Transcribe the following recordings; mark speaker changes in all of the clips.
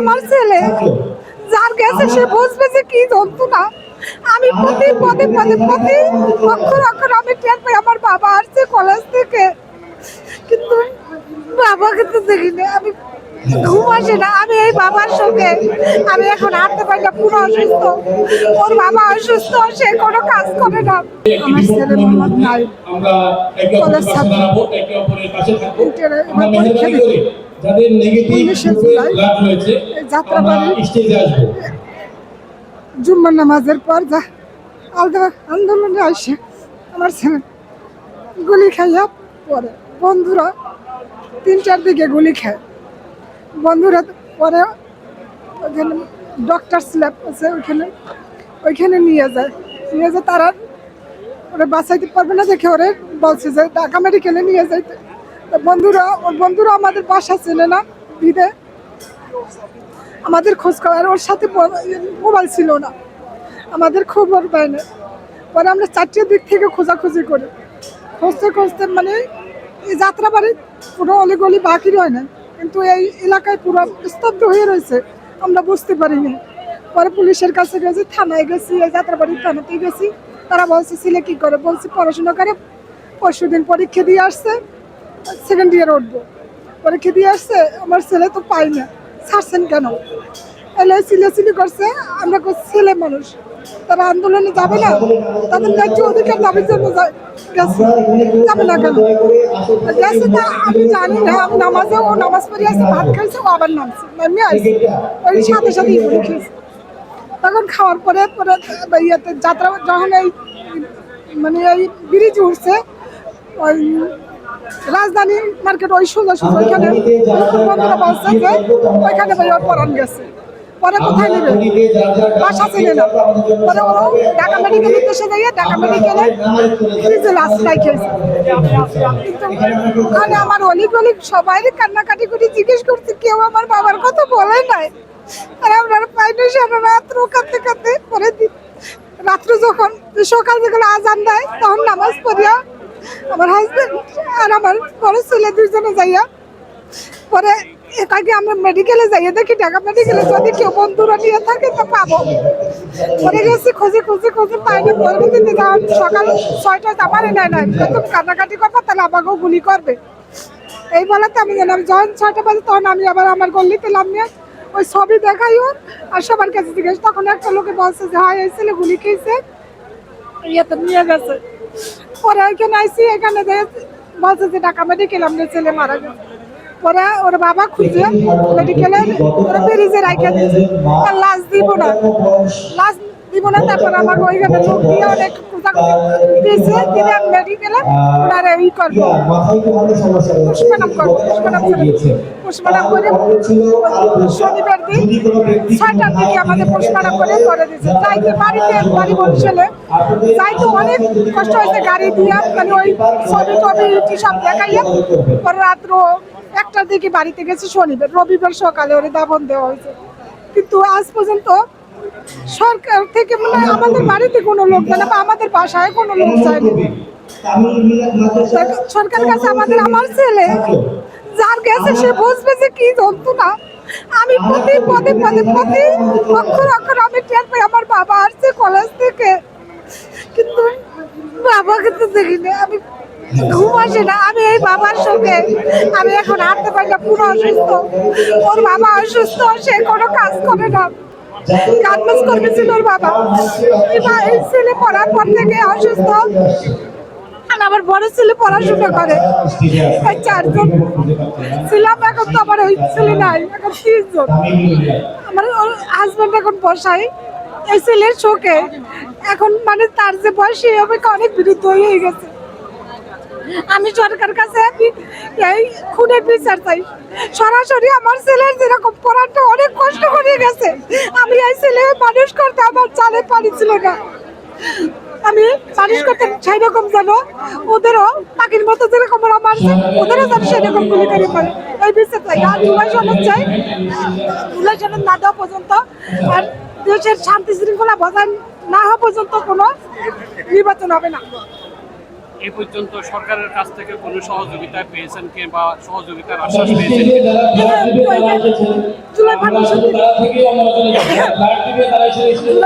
Speaker 1: আমার ছেলে। যার গেছে সে বুঝবে যে কি যন্ত্রণা। আমি প্রতি পদে পদে প্রতি অক্ষর অক্ষর আমি টের পাই আমার বাবা আসছে কলেজ থেকে। কিন্তু বাবাকে তো দেখিনি। আমি ঘুম আসে না। আমি এই বাবার সঙ্গে। আমি এখন হাঁটতে পারি না পুরো অসুস্থ। ওর বাবা অসুস্থ সে কোনো কাজ করে না। আমার ছেলে মোহাম্মদ নাই
Speaker 2: আমরা একে অপরের যাদের নেগেটিভ
Speaker 1: যাত্রাবাড়ি
Speaker 2: আমরা স্টেজে আসব।
Speaker 1: জুম্মার নামাজের পর যা আলাদা আন্দোলনে আসে আমার ছেলে। গুলি খাইয়া পরে বন্ধুরা তিনটার দিকে গুলি খায়। বন্ধুরা পরে ওখানে ডক্টর স্ল্যাব আছে ওইখানে ওইখানে নিয়ে যায়। নিয়ে যায় তারা ওরা বাঁচাইতে পারবে না দেখে ওরে বলছে যে ঢাকা মেডিকেলে নিয়ে যাইতে। বন্ধুরা ওর বন্ধুরা আমাদের বাসা চেনে না বিদে আমাদের খোঁজ খবর ওর সাথে মোবাইল ছিল না। আমাদের খবর দেয় না। পরে আমরা চারটের দিক থেকে খোঁজাখুঁজি করি। খুঁজতে খুঁজতে মানে এই যাত্রাবাড়ি পুরো অলিগলি বাকি রয় না। কিন্তু এই এলাকায় পুরো স্তব্ধ হয়ে রয়েছে। আমরা বুঝতে পারিনি। পরে পুলিশের কাছে গেছি, থানায় গেছি, এই যাত্রাবাড়ির থানাতে গেছি। তারা বলছে, ছেলে কী করে? বলছি, পড়াশোনা করে। পরশু দিন পরীক্ষা দিয়ে আসছে। সেকেন্ড ইয়ার উঠবো। পরীক্ষা দিয়ে আসছে, আমার ছেলে তো পাই না। ছাড়ছেন কেন? এলে সিলেসিলি করছে, আমরা ছেলে মানুষ। তারা আন্দোলনে যাবে না, তাদের ন্যায্য অধিকার দাবির জন্য গেছে। যাবে না কেন? গেছে তা আমি জানি না, আমি নামাজে ও নামাজ পড়ে আসছে, ভাত খাইছে, ও আবার নামছে, নামিয়ে আসছে ওই সাথে সাথে ইয়ে খেয়েছে। তখন খাওয়ার পরে পরে ইয়েতে যাত্রা যখন এই মানে এই ব্রিজ উঠছে, ওই রাজধানী মার্কেট ওই সোজা সোজা ওইখানে বন্ধুরা বলছে ওইখানে ভাই ওর পরান গেছে। পরে কোথায় নেবে? বাসা চেনে না। পরে ও ঢাকা মেডিকেল উদ্দেশ্যে যাইয়ে ঢাকা মেডিকেলে ফ্রিজে লাস্ট খেয়েছে। ওখানে আমার অলিক অলিক সবাই কান্নাকাটি করে জিজ্ঞেস করছে, কেউ আমার বাবার কথা বলে নাই। আর আমরা পাইনি সারা রাত্র কাঁদতে কাঁদতে পরে রাত্রে যখন সকাল বিকালে আজান দেয়, তখন নামাজ পড়িয়া আমার হাজবেন্ড আর আমার বড় ছেলে দুইজনে যাইয়া, পরে এটাকে আমরা মেডিকেলে যাইয়া দেখি, ঢাকা মেডিকেলে যদি কেউ বন্ধুরা নিয়ে থাকে তো পাবো। পরে গেছি, খুঁজে খুঁজে খুঁজে পাইনি পরবর্তীতে সকাল ছয়টায় আমার নেয় নাই। তুমি কান্নাকাটি করব, তাহলে আমাকেও গুলি করবে। এই বলাতে আমি গেলাম যখন ছয়টা বাজে তখন আমি আবার আমার গল্লিতে নামিয়ে ওই ছবি দেখাই ওর, আর সবার কাছে জিজ্ঞেস, তখন একটা লোকে বলছে যে হ্যাঁ এই ছেলে গুলি খেয়েছে। ইয়েতে নিয়ে গেছে। পরে এখানে আইসি, এখানে বলছে যে ঢাকা মেডিকেল আমাদের ছেলে মারা গেছে। পরে ওর বাবা খুঁজে মেডিকেলের ওরা বেরিয়ে রাখা দিয়েছে লাশ দিব না। লাশ তারপর আমাকে ওইখানে লোক দিয়ে অনেক দিয়েছে করব। করব করে শনিবার দিন দিকে আমাদের করে দিয়েছে। বাড়িতে বাড়ি কষ্ট হয়েছে গাড়ি দিয়ে মানে ওই রাত্র একটার দিকে বাড়িতে গেছে শনিবার। রবিবার সকালে ওরে দাবন দেওয়া হয়েছে। কিন্তু আজ পর্যন্ত সরকার থেকে মানে আমাদের বাড়িতে কোনো লোক যায় না বা আমাদের বাসায় কোনো লোক যায়নি সরকারের কাছে আমাদের আমার ছেলে, যার গেছে সে বুঝবে যে কি যন্ত্রণা। আমি প্রতি পদে পদে প্রতি অক্ষর অক্ষর আমি টের পাই আমার বাবা আসছে কলেজ থেকে। কিন্তু বাবাকে তো দেখিনি। আমি ঘুম আসে না। আমি এই বাবার সঙ্গে আমি এখন হাঁটতে পারি না, পুরো অসুস্থ। ওর বাবা অসুস্থ, সে কোনো কাজ করে না। কাজ করবে ছিল ওর বাবা। এই এই ছেলে পড়ার পর থেকে অসুস্থ। আর আমার বড় ছেলে পড়াশোনা করে। চারজন। ছিলাম এখন তো আমার ওই ছেলে নাই, এখন তিনজন। আমার হাজব্যান্ড এখন বসাই। এই ছেলের শোকে। এখন মানে তার যে বয়স সেই অনেক বিরুদ্ধ হয়ে গেছে। আমি সরকার কাছে এই খুনের বিচার চাই। সরাসরি আমার ছেলের যেরকম পড়াটা অনেক কষ্ট করে গেছে। আমি এই ছেলে মানুষ করতে আমার চালে পারি ছিল না। আমি মানুষ করতে সেই রকম যেন ওদেরও পাখির মতো যেরকম ওরা মারছে, ওদেরও যেন সেরকম গুলি করে। পারে এই বিচার চাই। আর জুলাই সনদ চাই। জুলাই সনদ না দেওয়া পর্যন্ত আর দেশের শান্তি শৃঙ্খলা বজায় না হওয়া পর্যন্ত কোনো নির্বাচন হবে না।
Speaker 3: এই পর্যন্ত সরকারের কাছ থেকে কোনো সহযোগিতা পেয়েছেন কিংবা সহযোগিতার আশ্বাস পেয়েছেন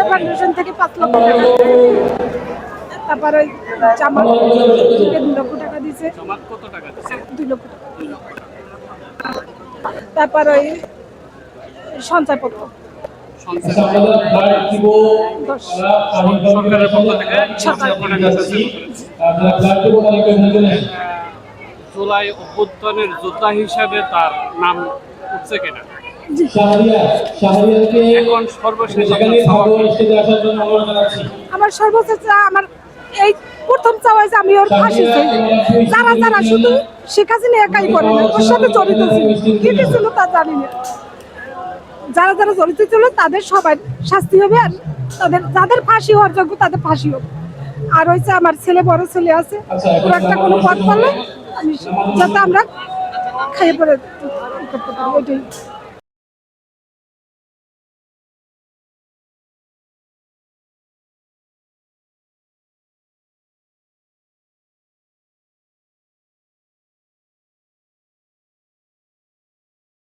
Speaker 1: ফাউন্ডেশন থেকে পাঁচ লক্ষ টাকা তারপরে জামাত থেকে লক্ষ টাকা
Speaker 3: জমাত কত টাকা দিচ্ছে
Speaker 1: দুই লক্ষ টাকা। তারপর ওই সঞ্চয়পত্র।
Speaker 3: সরকারের পক্ষ থেকে জুলাই অভ্যুত্থানের যোদ্ধা হিসাবে তার নাম উঠছে কিনা? এখন সর্বশেষ
Speaker 1: আমার সর্বোচ্চ চা আমার এই প্রথম চাওয়া যে আমি ওর ফাঁসি যারা যারা শুধু শেখ হাসিনা একাই করে না ওর সাথে জড়িত ছিল। কি কি ছিল তা জানি না। যারা যারা জড়িত ছিল তাদের সবাই শাস্তি হবে আর তাদের যাদের ফাঁসি হওয়ার যোগ্য তাদের ফাঁসি হবে আর হয়েছে আমার ছেলে বড় ছেলে আছে
Speaker 2: আচ্ছা,
Speaker 1: একটা কোনো পথ পারলে আমি যাতে আমরা খাইয়ে পরে করতে পারব ওইটাই